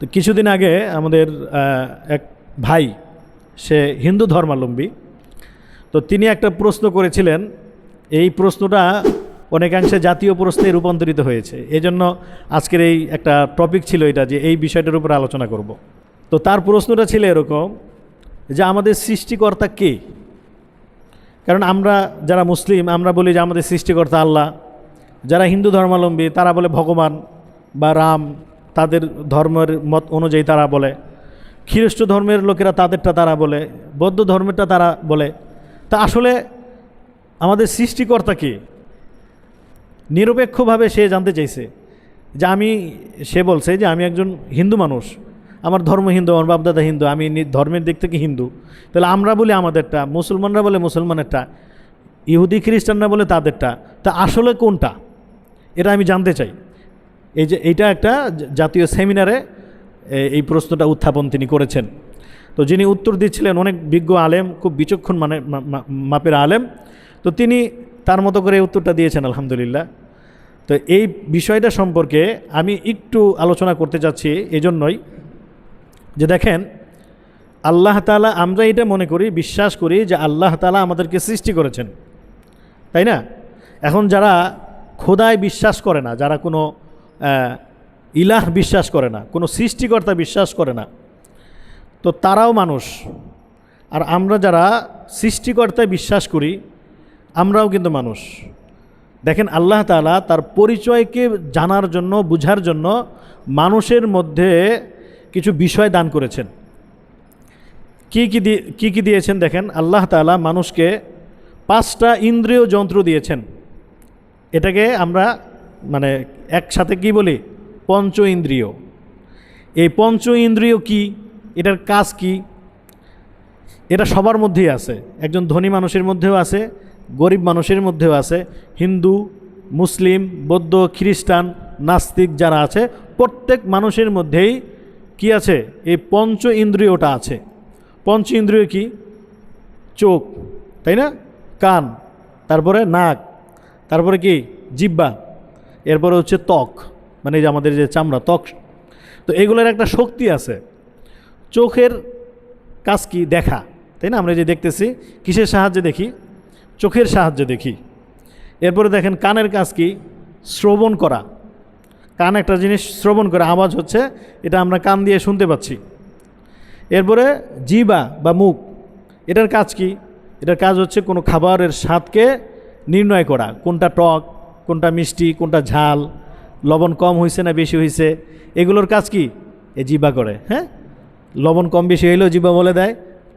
তো কিছুদিন আগে আমাদের এক ভাই, সে হিন্দু ধর্মাবলম্বী, তো তিনি একটা প্রশ্ন করেছিলেন। এই প্রশ্নটা অনেকাংশে জাতীয় প্রশ্নে রূপান্তরিত হয়েছে। এই জন্য আজকের এই একটা টপিক ছিল এটা, যে এই বিষয়টার উপর আলোচনা করব। তো তার প্রশ্নটা ছিল এরকম, যে আমাদের সৃষ্টিকর্তা কে? কারণ আমরা যারা মুসলিম, আমরা বলি যে আমাদের সৃষ্টিকর্তা আল্লাহ। যারা হিন্দু ধর্মাবলম্বী, তারা বলে ভগবান বা রাম। তাদের ধর্মের মত অনুযায়ী তারা বলে। খ্রিস্ট ধর্মের লোকেরা তাদেরটা তারা বলে, বৌদ্ধ ধর্মেরটা তারা বলে। তা আসলে আমাদের সৃষ্টিকর্তা কে? নিরপেক্ষভাবে সে জানতে চাইছে যে আমি, সে বলছে যে আমি একজন হিন্দু মানুষ। আমার ধর্ম হিন্দু, আমার বাপদাদা হিন্দু, আমি ধর্মের দিক থেকে হিন্দু। তাহলে আমরা বলি আমাদেরটা, মুসলমানরা বলে মুসলমানেরটা, ইহুদি খ্রিস্টানরা বলে তাদেরটা। তা আসলে কোনটা? এটা আমি জানতে চাই। এই যে এইটা একটা জাতীয় সেমিনারে এই প্রশ্নটা উত্থাপন তিনি করেছেন। তো যিনি উত্তর দিচ্ছিলেন, অনেক বিজ্ঞ আলেম, খুব বিচক্ষণ মানে মাপের আলেম। তো তিনি তার মতো করে উত্তরটা দিয়েছেন, আলহামদুলিল্লাহ। তো এই বিষয়টা সম্পর্কে আমি একটু আলোচনা করতে চাচ্ছি এজন্যই যে দেখেন, আল্লাহ তালা আমরা এটা মনে করি, বিশ্বাস করি যে আল্লাহ তালা আমাদেরকে সৃষ্টি করেছেন। তাই না? এখন যারা খোদায় বিশ্বাস করে না, যারা কোনো ইলাহ বিশ্বাস করে না, কোনো সৃষ্টিকর্তা বিশ্বাস করে না। তো তারাও মানুষ। আর আমরা যারা সৃষ্টিকর্তায় বিশ্বাস করি, আমরাও কিন্তু মানুষ। দেখেন, আল্লাহ তালা তার পরিচয়কে জানার জন্য, বুঝার জন্য মানুষের মধ্যে কিছু বিষয় দান করেছেন। কি কি দিয়ে কী কী দিয়েছেন দেখেন, আল্লাহ তাআলা মানুষকে পাঁচটা ইন্দ্রিয় যন্ত্র দিয়েছেন। এটাকে আমরা মানে একসাথে কি বলি? পঞ্চ ইন্দ্রিয় এই পঞ্চ ইন্দ্রিয় কি? এটার কাজ কি? এটা সবার মধ্যেই আছে। একজন ধনী মানুষের মধ্যেও আছে, গরিব মানুষের মধ্যেও আছে, হিন্দু, মুসলিম, বৌদ্ধ, খ্রিস্টান, নাস্তিক যারা আছে, প্রত্যেক মানুষের মধ্যেই কি আছে? এই পঞ্চ ইন্দ্রিয়টা আছে। পঞ্চ ইন্দ্রিয় কি? চোখ, তাই না? কান, তারপরে নাক, তারপরে কি? জিব্বা এরপরে হচ্ছে ত্বক মানে যে আমাদের যে চামড়া, ত্বক। তো এগুলোর একটা শক্তি আছে। চোখের কাজ কি? দেখা, তাই না? আমরা যে দেখতেছি, কিসের সাহায্যে দেখি? চোখের সাহায্যে দেখি। এরপরে দেখেন, কানের কাজ কি? শ্রবণ করা। কান একটা জিনিস শ্রবণ করে, আওয়াজ হচ্ছে, এটা আমরা কান দিয়ে শুনতে পাচ্ছি। এরপরে জিবা বা মুখ, এটার কাজ কি? এটার কাজ হচ্ছে কোনো খাবারের স্বাদকে নির্ণয় করা, কোনটা টক কোনটা মিষ্টি, কোনটা ঝাল, লবণ কম হয়েছে না বেশি হয়েছে এগুলোর কাজ কি? এ জিবা করে হ্যাঁ? লবণ কম বেশি হইলেও জিব্বা বলে দেয়,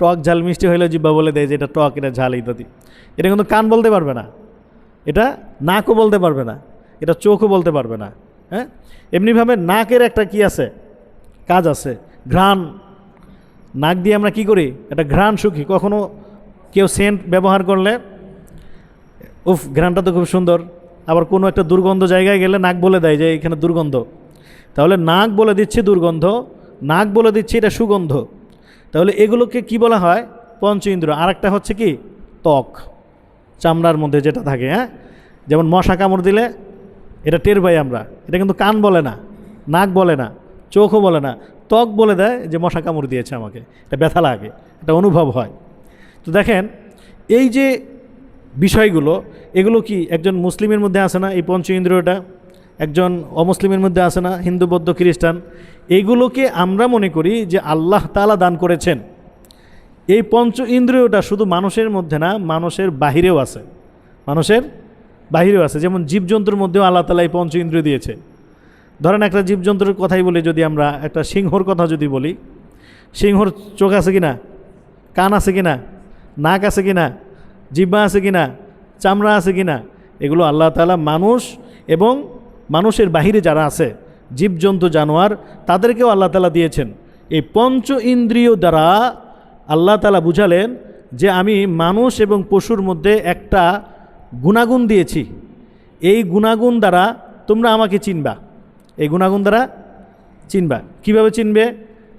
টক ঝাল মিষ্টি হইলেও জিব্বা বলে দেয় যে এটা টক, এটা ঝাল, ইত্যাদি। এটা কিন্তু কান বলতে পারবে না, এটা নাকও বলতে পারবে না, এটা চোখও বলতে পারবে না হ্যাঁ? এমনিভাবে নাকের একটা কি আছে? কাজ আছে, ঘ্রাণ। নাক দিয়ে আমরা কি করি? একটা ঘ্রাণ সুখী কখনো কেউ সেন্ট ব্যবহার করলে, উফ, ঘ্রাণটা তো খুব সুন্দর আবার কোনো একটা দুর্গন্ধ জায়গায় গেলে নাক বলে দেয় যে এখানে দুর্গন্ধ। তাহলে নাক বলে দিচ্ছে দুর্গন্ধ, নাক বলে দিচ্ছে এটা সুগন্ধ। তাহলে এগুলোকে কি বলা হয়? পঞ্চ ইন্দ্র আর একটা হচ্ছে কি? ত্বক। চামড়ার মধ্যে যেটা থাকে হ্যাঁ? যেমন মশা কামড় দিলে এটা টের পাই আমরা। এটা কিন্তু কান বলে না, নাক বলে না, চোখও বলে না। ত্বক বলে দেয় যে মশা কামড় দিয়েছে আমাকে। এটা ব্যথা লাগে, এটা অনুভব হয়। তো দেখেন, এই যে বিষয়গুলো, এগুলো কি একজন মুসলিমের মধ্যে আসে না? এই পঞ্চ ইন্দ্রিয়টা একজন অমুসলিমের মধ্যে আসে না? হিন্দু, বৌদ্ধ, খ্রিস্টান? এইগুলোকে আমরা মনে করি যে আল্লাহ তালা দান করেছেন। এই পঞ্চ ইন্দ্রিয়টা শুধু মানুষের মধ্যে না, মানুষের বাহিরেও আছে। মানুষের বাহিরেও আছে। যেমন জীবজন্তুর মধ্যেও আল্লাহ তালা এই পঞ্চ ইন্দ্রিয় দিয়েছে। ধরেন একটা জীবজন্তুর কথাই বলি যদি আমরা, একটা সিংহর কথা যদি বলি। সিংহর চোখ আছে কি না কান আছে কি না নাক আছে কি না জিব্বা আছে কি না চামড়া আছে কি না এগুলো আল্লাহ তালা মানুষ এবং মানুষের বাহিরে যারা আছে, জীবজন্তু, জানোয়ার, তাদেরকেও আল্লাহ তালা দিয়েছেন। এই পঞ্চ ইন্দ্রিয় দ্বারা আল্লাহ তালা বুঝালেন যে আমি মানুষ এবং পশুর মধ্যে একটা গুণাগুণ দিয়েছি। এই গুণাগুণ দ্বারা তোমরা আমাকে চিনবা। এই গুণাগুণ দ্বারা চিনবা। কীভাবে চিনবে?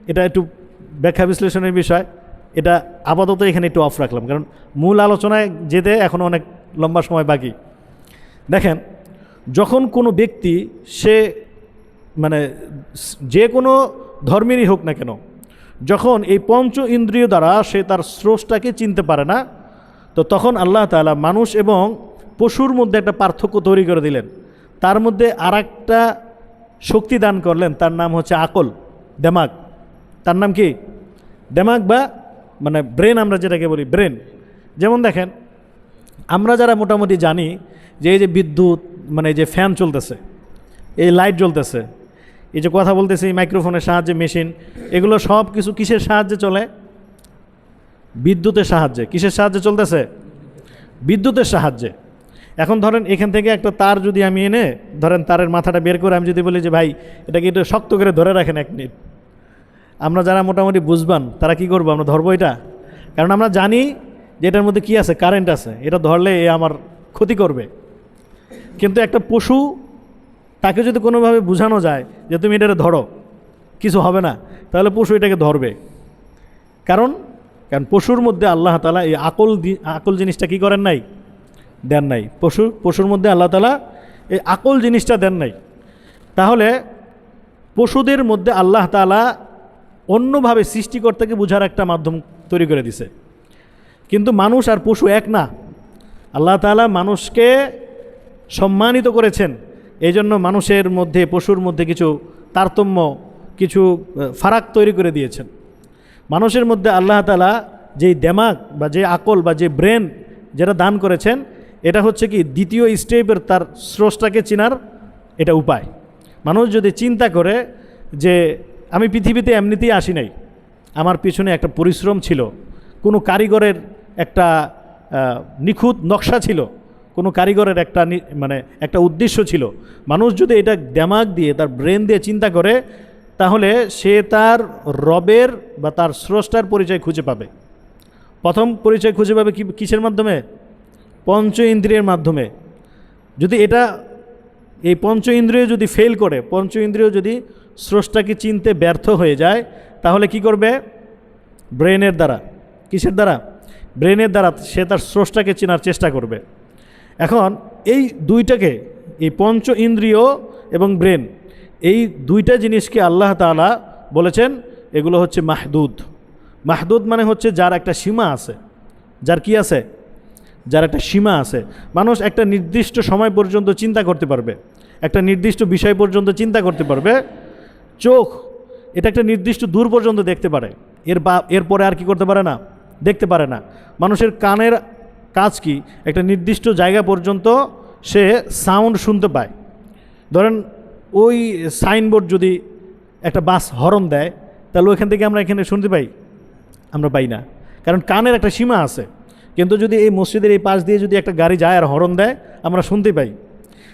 এটা একটু ব্যাখ্যা বিশ্লেষণের বিষয়। এটা আপাতত এখানে একটু অফ রাখলাম, কারণ মূল আলোচনায় যেতে এখন অনেক লম্বা সময় বাকি। দেখেন, যখন কোনো ব্যক্তি, সে মানে যে কোনো ধর্মেরই হোক না কেন, যখন এই পঞ্চ ইন্দ্রিয় দ্বারা সে তার স্রোসটাকে চিনতে পারে না, তো তখন আল্লাহ তাআলা মানুষ এবং পশুর মধ্যে একটা পার্থক্য তৈরি করে দিলেন। তার মধ্যে আর একটা শক্তি দান করলেন, তার নাম হচ্ছে আকল, দেমাগ। তার নাম কি? দেমাগ বা মানে ব্রেন আমরা যেটাকে বলি ব্রেন যেমন দেখেন, আমরা যারা মোটামুটি জানি যে এই যে বিদ্যুৎ মানে এই যে ফ্যান চলতেছে, এই লাইট জ্বলতেছে, এই যে কথা বলতেছে এই মাইক্রোফোনের সাহায্যে মেশিন এগুলো সব কিছু কিসের সাহায্যে চলে? বিদ্যুতের সাহায্যে। কিসের সাহায্যে চলতেছে? বিদ্যুতের সাহায্যে। এখন ধরেন এখান থেকে একটা তার যদি আমি এনে, ধরেন তারের মাথাটা বের করে আমি যদি বলি যে, ভাই, এটাকে একটু শক্ত করে ধরে রাখেন এক মিনিট। আমরা যারা মোটামুটি বুঝবান, তারা কি করব? আমরা ধরবো এটা? কারণ আমরা জানি যে এটার মধ্যে কি আছে? কারেন্ট আছে। এটা ধরলে এ আমার ক্ষতি করবে। কিন্তু একটা পশু, তাকে যদি কোনোভাবে বোঝানো যায় যে তুমি এটাকে ধরো, কিছু হবে না, তাহলে পশু এটাকে ধরবে। কারণ কারণ পশুর মধ্যে আল্লাহ তালা এই আকল আকল জিনিসটা কি করেন নাই? দেন নাই। পশু, পশুর মধ্যে আল্লাহ তালা এই আকল জিনিসটা দেন নাই। তাহলে পশুদের মধ্যে আল্লাহ তালা অন্যভাবে সৃষ্টিকর্তাকে বোঝার একটা মাধ্যম তৈরি করে দিছে। কিন্তু মানুষ আর পশু এক না। আল্লাহ তাআলা মানুষকে সম্মানিত করেছেন। এই জন্য মানুষের মধ্যে, পশুর মধ্যে কিছু তারতম্য, কিছু ফারাক তৈরি করে দিয়েছেন। মানুষের মধ্যে আল্লাহ তাআলা যেই দেমাগ বা যে আকল বা যে ব্রেন যেটা দান করেছেন, এটা হচ্ছে কি দ্বিতীয় স্টেপের তার স্রোসটাকে চিনার এটা উপায়। মানুষ যদি চিন্তা করে যে আমি পৃথিবীতে এমনিতেই আসি নাই। আমার পিছনে একটা পরিশ্রম ছিল। কোনো কারিগরের একটা নিখুঁত নকশা ছিল। কোনো কারিগরের একটা মানে একটা উদ্দেশ্য ছিল। মানুষ যদি এটা দেমাগ দিয়ে, তার ব্রেন দিয়ে চিন্তা করে, তাহলে সে তার রবের বা তার স্রষ্টার পরিচয় খুঁজে পাবে। প্রথম পরিচয় খুঁজে পাবে কি, কিসের মাধ্যমে? পঞ্চ ইন্দ্রিয়ের মাধ্যমে। যদি এটা, এই পঞ্চ ইন্দ্রিয় যদি ফেল করে, পঞ্চ ইন্দ্রিয় যদি স্রষ্টাকে চিনতে ব্যর্থ হয়ে যায়, তাহলে কি করবে? ব্রেনের দ্বারা। কিসের দ্বারা? ব্রেনের দ্বারা সে তার স্রষ্টাকে চেনার চেষ্টা করবে। এখন এই দুইটাকে, এই পঞ্চ ইন্দ্রিয় এবং ব্রেন, এই দুইটা জিনিসকে আল্লাহ তাআলা বলেছেন, এগুলো হচ্ছে মাহদুদ। মাহদুদ মানে হচ্ছে যার একটা সীমা আছে। যার কি আছে? যার একটা সীমা আছে। মানুষ একটা নির্দিষ্ট সময় পর্যন্ত চিন্তা করতে পারবে। একটা নির্দিষ্ট বিষয় পর্যন্ত চিন্তা করতে পারবে। চোখ, এটা একটা নির্দিষ্ট দূর পর্যন্ত দেখতে পারে। এর বা এরপরে আর কি করতে পারে না? দেখতে পারে না। মানুষের কানের কাজ কি? একটা নির্দিষ্ট জায়গা পর্যন্ত সে সাউন্ড শুনতে পায়। ধরেন, ওই সাইনবোর্ড যদি একটা বাস হরন দেয়, তাহলে ওইখান থেকে আমরা এখানে শুনতে পাই? আমরা পাই না। কারণ কানের একটা সীমা আছে। কিন্তু যদি এই মসজিদের এই পাশ দিয়ে যদি একটা গাড়ি যায় আর হরন দেয়, আমরা শুনতে পাই।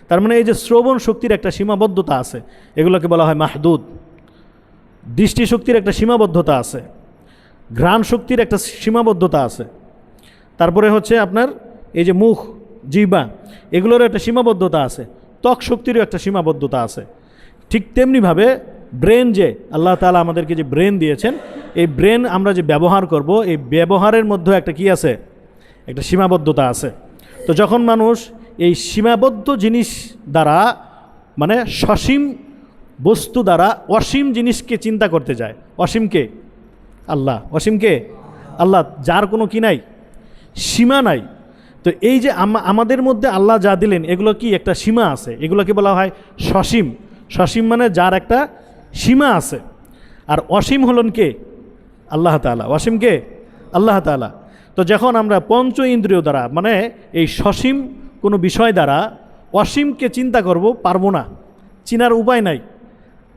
তার মানে এই যে শ্রবণ শক্তির একটা সীমাবদ্ধতা আছে, এগুলোকে বলা হয় মাহদুদ। দৃষ্টিশক্তির একটা সীমাবদ্ধতা আছে, ঘ্রাণ শক্তির একটা সীমাবদ্ধতা আছে। তারপরে হচ্ছে আপনার এই যে মুখ জিবা এগুলোর একটা সীমাবদ্ধতা আছে, ত্বক শক্তিরও একটা সীমাবদ্ধতা আছে। ঠিক তেমনিভাবে ব্রেন যে, আল্লাহ তাআলা আমাদেরকে যে ব্রেন দিয়েছেন, এই ব্রেন আমরা যে ব্যবহার করব, এই ব্যবহারের মধ্যে একটা কি আছে? একটা সীমাবদ্ধতা আছে। তো যখন মানুষ এই সীমাবদ্ধ জিনিস দ্বারা মানে সসীম বস্তু দ্বারা অসীম জিনিসকে চিন্তা করতে যায়। অসীমকে আল্লাহ। অসীমকে আল্লাহ। যার কোনো কি নাই? সীমা নাই। তো এই যে আম- আমাদের মধ্যে আল্লাহ যা দিলেন, এগুলো কি একটা সীমা আছে? এগুলোকে বলা হয় সসীম। সসীম মানে যার একটা সীমা আছে। আর অসীম হলেন কে? আল্লাহ তাআলা। অসীমকে আল্লাহ তাআলা। তো যখন আমরা পঞ্চ ইন্দ্রিয় দ্বারা মানে এই সসীম কোনো বিষয় দ্বারা অসীমকে চিন্তা করব, পারব না। চিনার উপায় নাই।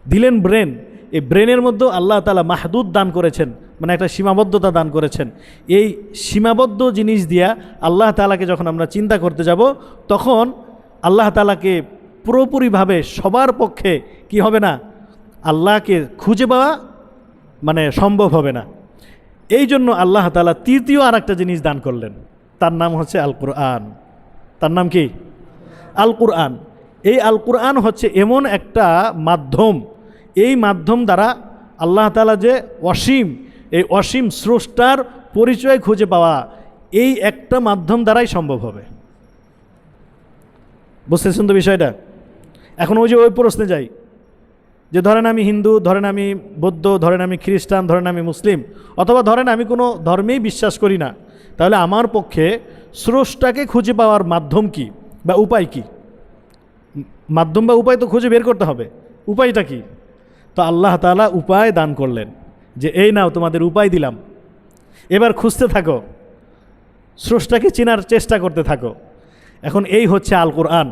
দিলেন ব্রেন। এই ব্রেনের মধ্যেও আল্লাহ তালা মাহদুদ দান করেছেন মানে একটা সীমাবদ্ধতা দান করেছেন। এই সীমাবদ্ধ জিনিস দিয়া আল্লাহ তালাকে যখন আমরা চিন্তা করতে যাব, তখন আল্লাহ তালাকে পুরোপুরিভাবে সবার পক্ষে কি হবে না? আল্লাহকে খুঁজে পাওয়া মানে সম্ভব হবে না। এই জন্য আল্লাহ তালা তৃতীয় আর একটা জিনিস দান করলেন। তার নাম হচ্ছে আল কোরআন তার নাম কি? আল কুরআন এই আল কুরআন হচ্ছে এমন একটা মাধ্যম। এই মাধ্যম দ্বারা আল্লাহ তাআলা যে অসীম, এই অসীম স্রষ্টার পরিচয় খুঁজে পাওয়া এই একটা মাধ্যম দ্বারাই সম্ভব হবে। বুঝতেছেন তো বিষয়টা? এখন ওই যে ওই প্রশ্নে যাই। যে ধরেন আমি হিন্দু, ধরেন আমি বৌদ্ধ, ধরেন আমি খ্রিস্টান, ধরেন আমি মুসলিম, অথবা ধরেন আমি কোনো ধর্মেই বিশ্বাস করি না, তাহলে আমার পক্ষে স্রষ্টাকে খুঁজে পাওয়ার মাধ্যম কি বা উপায় কি? মাধ্যম বা উপায় তো খুঁজে বের করতে হবে। উপায়টা কি? তো আল্লাহ তালা উপায় দান করলেন যে, এই নাও, তোমাদের উপায় দিলাম। এবার খুঁজতে থাকো। স্রষ্টাকে চেনার চেষ্টা করতে থাকো। এখন এই হচ্ছে আল কোরআন